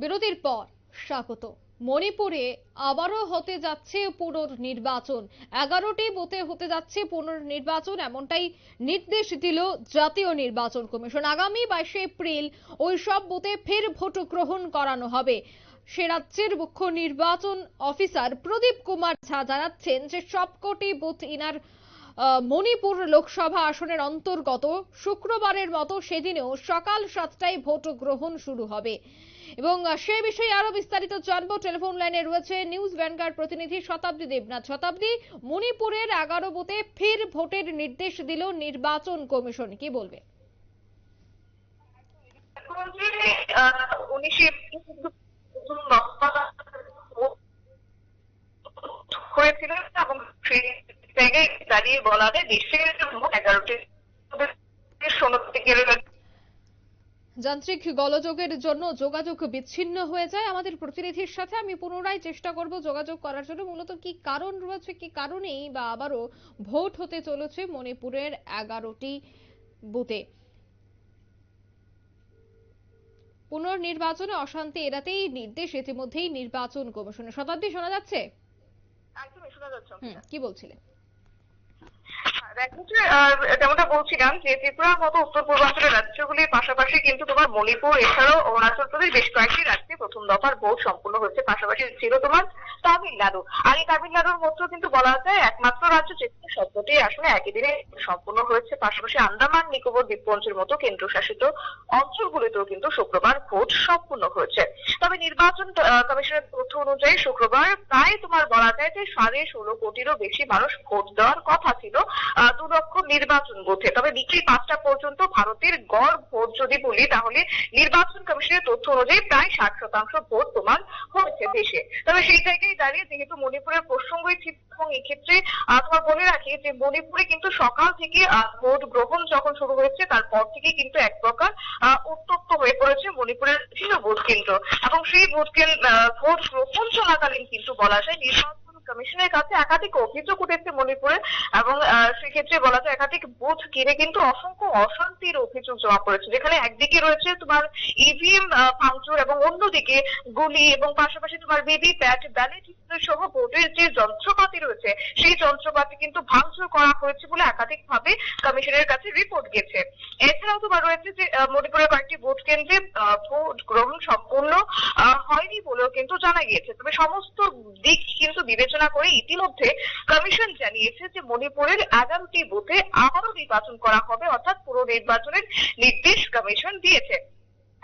বিরতির পর স্বাগত। মণিপুরে আবারও হতে যাচ্ছে পুনর্নির্বাচন। এগারোটি বুথে হতে যাচ্ছে পুনর্নির্বাচন, এমনটাই নির্দেশ দিল জাতীয় নির্বাচন কমিশন। আগামী বাইশে এপ্রিল ওই সব বুথে ফের ভোট গ্রহণ করানো হবে। সে রাজ্যের মুখ্য নির্বাচন অফিসার প্রদীপ কুমার ঝা জানাচ্ছেন যে সবকটি বুথ ইনার মণিপুর লোকসভা আসনের অন্তর্গত শুক্রবারের মতো সেদিনেও সকাল সাতটায় ভোট গ্রহণ শুরু হবে। এবং আহ, সে বিষয়ে আরও বিস্তারিত জানব। টেলিফোন লাইনে রয়েছে নিউজ ভ্যানগার্ড প্রতিনিধি শতাব্দী দেবনাথ। শতাব্দী মণিপুরের এগারো বুথে ফের ভোটের নির্দেশ দিল নির্বাচন কমিশন। কি বলবে? এবং সেই দাঁড়িয়ে বলা দেশের এগারোটি সোনদিকের যান্ত্রিক গোলযোগের জন্য যোগাযোগ বিচ্ছিন্ন হয়ে যায় আমাদের প্রতিনিধির সাথে। আমি পুনরায় চেষ্টা করব যোগাযোগ করার জন্য। মূলত কি কারণ রয়েছে কি কারণেই বা আবারও ভোট হতে চলেছে মণিপুরের এগারোটি বুথে। পুনর্নির্বাচনে অশান্তি এড়াতেই নির্দেশ ইতিমধ্যেই নির্বাচন কমিশনের শতাব্দী শোনা যাচ্ছে। একদমই শোনা যাচ্ছে হুম কি বলছিলেন যেমনটা বলছিলাম যে ত্রিপুরার মতো উত্তর পূর্বাঞ্চলের রাজ্যগুলির পাশাপাশি কিন্তু তোমার মণিপুর, এছাড়াও অরুণাচল প্রদেশ বেশ কয়েকটি রাজ্যে প্রথম দফার ভোট সম্পূর্ণ হয়েছে। পাশাপাশি ছিল তোমার তামিলনাড়ু। আর এই তামিলনাড়ুর মধ্যেও কিন্তু বলা যায় একমাত্র রাজ্য যেখানে সবকটি আসলে একই দিনে সম্পূর্ণ হয়েছে। পাশাপাশি আন্দামান, নিকোবর, দ্বীপপুঞ্জের মতো কেন্দ্রশাসিত অঞ্চলগুলিতেও কিন্তু শুক্রবার ভোট সম্পূর্ণ হয়েছে। তবে নির্বাচন কমিশনের তথ্য অনুযায়ী শুক্রবার প্রায় তোমার বলা যায় যে সাড়ে ষোলো কোটিরও বেশি মানুষ ভোট দেওয়ার কথা ছিল। নির্বাচন বুথে তবে বিকেল পাঁচটা পর্যন্ত ভারতের গড় ভোট যদি বলি, তাহলে নির্বাচন কমিশনের তথ্য অনুযায়ী প্রায় ষাট শতাংশ ভোট তোমার হয়েছে দেশে। তবে সেই জায়গায় দাঁড়িয়ে যেহেতু মণিপুরের প্রসঙ্গই ছিল, এবং এক্ষেত্রে তোমার বলে রাখি যে মণিপুরে কিন্তু সকাল থেকে ভোট গ্রহণ যখন শুরু হয়েছে, তারপর থেকে কিন্তু এক প্রকার উত্তপ্ত হয়ে পড়েছে মণিপুরের বিভিন্ন ভোট কেন্দ্র। এবং সেই ভোট কেন্দ্র ভোট গ্রহণ চলাকালীন কিন্তু বলা যায়, নির্বাচন কমিশনের কাছে একাধিক অভিযোগ উঠেছে মণিপুরে এবং সেক্ষেত্রে বলা যায় একাধিক বুথ ঘিরে কিন্তু অসংখ্য অশান্তির অভিযোগ জমা পড়েছে। যেখানে একদিকে রয়েছে তোমার ইভিএম ভাঙচুর এবং অন্যদিকে গুলি এবং পাশাপাশি তোমার ভিভিপ্যাট ব্যালেট সহ ভোটের যে যন্ত্রপাতি রয়েছে, সেই যন্ত্রপাতি কিন্তু ভাঙচুর করা হয়েছে বলে একাধিক ভাবে কমিশনের কাছে রিপোর্ট গেছে। এছাড়াও তোমার রয়েছে যে মণিপুরের কয়েকটি ভোট কেন্দ্রে ভোট গ্রহণ সম্পূর্ণ হয়নি বলেও কিন্তু জানা গিয়েছে। তবে সমস্ত দিক কিন্তু বিবেচনা করে ইতিমধ্যে কমিশন জানিয়েছে যে, মণিপুরের এগারোটি বুথে আবারও নির্বাচন করা হবে, অর্থাৎ পুরো নির্বাচনের নির্দেশ কমিশন দিয়েছে।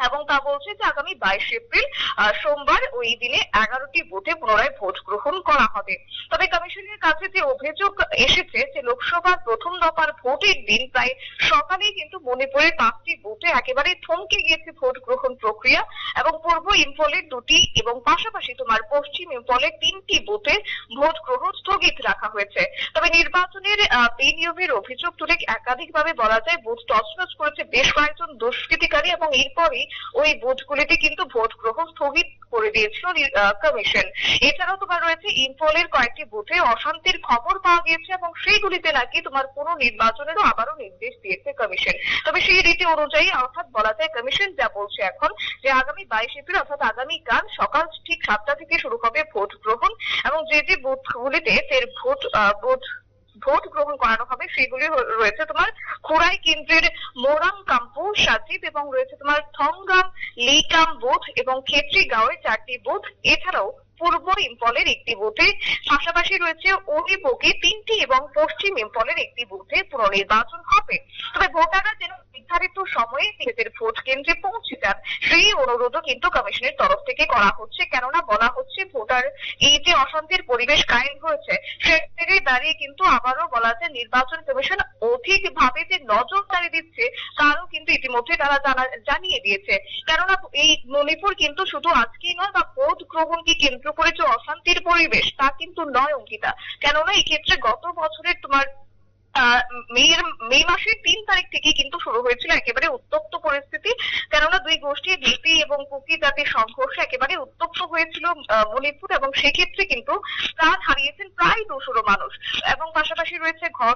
এবং তা বলছে যে আগামী বাইশ এপ্রিল সোমবার ওই দিনে এগারোটি বুথে পুনরায় ভোট গ্রহণ করা হবে। তবে কমিশনের কাছে যে অভিযোগ এসেছে যে লোকসভার প্রথম দফার ভোটের দিন প্রায় সকালেই কিন্তু মণিপুরের পাঁচটি বুথে একেবারে থমকে গিয়েছে ভোট গ্রহণ প্রক্রিয়া এবং পূর্ব ইম্ফলের দুটি এবং পাশাপাশি তোমার পশ্চিম ইম্ফলের তিনটি বুথে ভোট গ্রহণ স্থগিত রাখা হয়েছে। তবে নির্বাচনের আহ, বেনিয়মের অভিযোগ তুলে একাধিকভাবে বলা যায় বুথ তছনছ করেছে বেশ কয়েকজন দুষ্কৃতিকারী এবং এরপরই ওই বুথগুলিতে কিন্তু ভোট গ্রহণ স্থগিত করে দিয়েছিল কমিশন এছাড়াও তোমার রয়েছে ইম্ফলের কয়েকটি বুথে অশান্তির খবর পাওয়া গিয়েছে এবং সেইগুলিতে নাকি তোমার কোনো নির্বাচনেরও আবারও নির্দেশ দিয়েছে কমিশন তবে সেই রীতি অনুযায়ী অর্থাৎ বলা যায় কমিশন যা বলছে এখন যে আগামী বাইশ এপ্রিল অর্থাৎ আগামীকাল সকাল ঠিক সাতটা থেকে শুরু হবে ভোট গ্রহণ এবং যে যে বুথগুলিতে ফের ভোট ভোট ভোট গ্রহণ করানো হবে, সেগুলি রয়েছে তোমার খোড়াই কেন্দ্রের মোরাং কাম্পু, সাজিব এবং রয়েছে তোমার থংগাম লিকাম বুথ এবং খেত্রিগাঁওয়ের চারটি বুথ। এছাড়াও পূর্ব ইম্পলের একটি বুথে, পাশাপাশি রয়েছে অভিভোগে তিনটি এবং পশ্চিম ইম্পলের একটি বুথে পুনর্নির্বাচন হবে। তবে ভোটাররা যেন নির্ধারিত সময়ে নিজেদের ভোট কেন্দ্রে পৌঁছে যান। সেই অনুরোধও কিন্তু কমিশনের তরফ থেকে করা হচ্ছে। কেননা বলা হচ্ছে ভোটার এই যে অশান্তির পরিবেশ কায়েম হয়েছে সে থেকে দাঁড়িয়ে কিন্তু আবারও বলা যায় নির্বাচন কমিশন অধিক ভাবে যে নজরদারি দিচ্ছে, তারও কিন্তু ইতিমধ্যে তারা জানা- জানিয়ে দিয়েছে। কেননা এই মণিপুর কিন্তু শুধু আজকেই নয়, বা ভোট গ্রহণকে কেন্দ্র করে যে অশান্তির পরিবেশ, তা কিন্তু নয়, অঙ্কিতা। কেননা এই ক্ষেত্রে গত বছরের তোমার মেয়ের, মে মাসের তিন তারিখ থেকে কিন্তু শুরু হয়েছিল একেবারে উত্তপ্ত পরিস্থিতি। কেননা দুই গোষ্ঠী ডিপি এবং কুকি জাতির সংঘর্ষে একেবারে উত্তপ্ত হয়েছিল মণিপুর এবং সেক্ষেত্রে কিন্তু প্রাণ হারিয়েছেন প্রায় দুশোরও মানুষ। এবং পাশাপাশি রয়েছে ঘর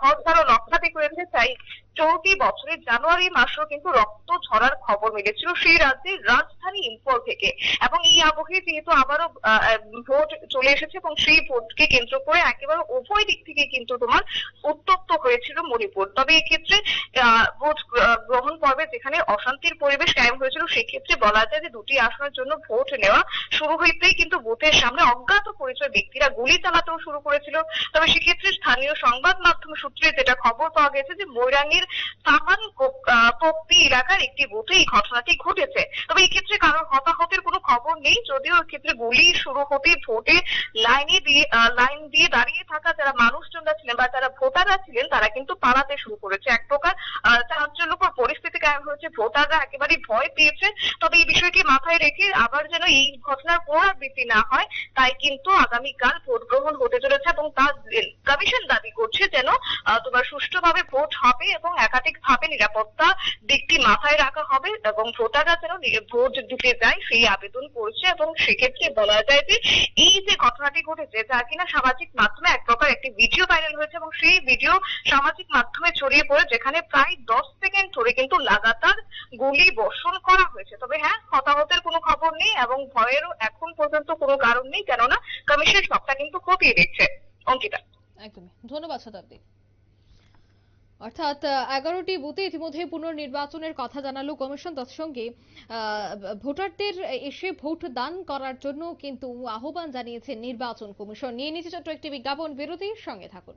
ঘর ছাড়াও লক্ষাধিক হয়েছে তাই চলতি বছরের জানুয়ারি মাসেও কিন্তু রক্ত ঝরার খবর মিলেছিল সেই রাজ্যের রাজধানী ইম্ফল থেকে। এবং এই আবহে যেহেতু আবারও ভোট চলে এসেছে এবং সেই ভোটকে কেন্দ্র করে একেবারে উভয় দিক থেকে কিন্তু তোমার উত্তপ্ত হয়েছিল মণিপুর। তবে এক্ষেত্রে ভোট গ্রহণ যেখানে অশান্তির পরিবেশ কায়েম হয়েছিল, সেক্ষেত্রে বলা যায় যে দুটি আসনের জন্য ভোট নেওয়া শুরু হইতেই কিন্তু বুথের সামনে অজ্ঞাত পরিচয় ব্যক্তিরা গুলি চালাতেও শুরু করেছিল। তবে সেক্ষেত্রে স্থানীয় সংবাদ মাধ্যম সূত্রে যেটা খবর পাওয়া গেছে যে ময়রাঙ্গীর সামান পোক্তি এলাকার একটি বুথে এই ঘটনাটি ঘটেছে। তবে এই ক্ষেত্রে কারোর হতাহতের কোনো খবর নেই, যদিও ক্ষেত্রে গুলি শুরু হতে ভোটে লাইনে দিয়ে লাইন দিয়ে দাঁড়িয়ে থাকা যারা মানুষজনরা ছিলেন বা যারা ভোটাররা ছিলেন, তারা কিন্তু পালাতে শুরু করেছে। এক প্রকার চাঞ্চল্যকর পরিস্থিতি কায়েম হয়েছে ভোটাররা একেবারে ভয় পেয়েছে। তবে এই বিষয়টি মাথায় রেখে আবার যেন এই ঘটনার পুনরাবৃত্তি না হয়, তাই কিন্তু আগামীকাল ভোট গ্রহণ হতে চলেছে এবং তা কমিশন দাবি করছে যেন তোমার সুষ্ঠুভাবে ভোট হবে এবং একাধিকভাবে নিরাপত্তা দিকটি মাথায় রাখা হবে এবং ভোটাররা যেন ভোট দিতে যায় সেই আবেদন করছে এবং সেক্ষেত্রে বলা যায় যে এই যে ঘটনাটি ঘটেছে যা কিনা সামাজিক মাধ্যমে এক প্রকার একটি ভিডিও ভাইরাল হয়েছে এবং সেই ভিডিও সামাজিক মাধ্যমে ছড়িয়ে পড়ে যেখানে প্রায় দশ সেকেন্ড ধরে কিন্তু লাগাতার গুলি বর্ষণ করা হয়েছে। তবে হ্যাঁ হতাহতের কোনো খবর নেই এবং ভয়েরও এখন পর্যন্ত কোনো কারণ নেই, কেননা কমিশন সবটা কিন্তু খতিয়ে দেখছে। অঙ্কিতা। একদমই। ধন্যবাদ শতাব্দী। অর্থাৎ এগারোটি বুথে ইতিমধ্যে পুনর্নির্বাচনের কথা জানালো কমিশন। তৎসঙ্গে ভোটারদের এসে ভোট দান করার জন্য কিন্তু আহ্বান জানিয়েছে নির্বাচন কমিশন। নিয়ে নিচ্ছে ছোট্ট একটি বিজ্ঞাপন। বিরতির সঙ্গে থাকুন।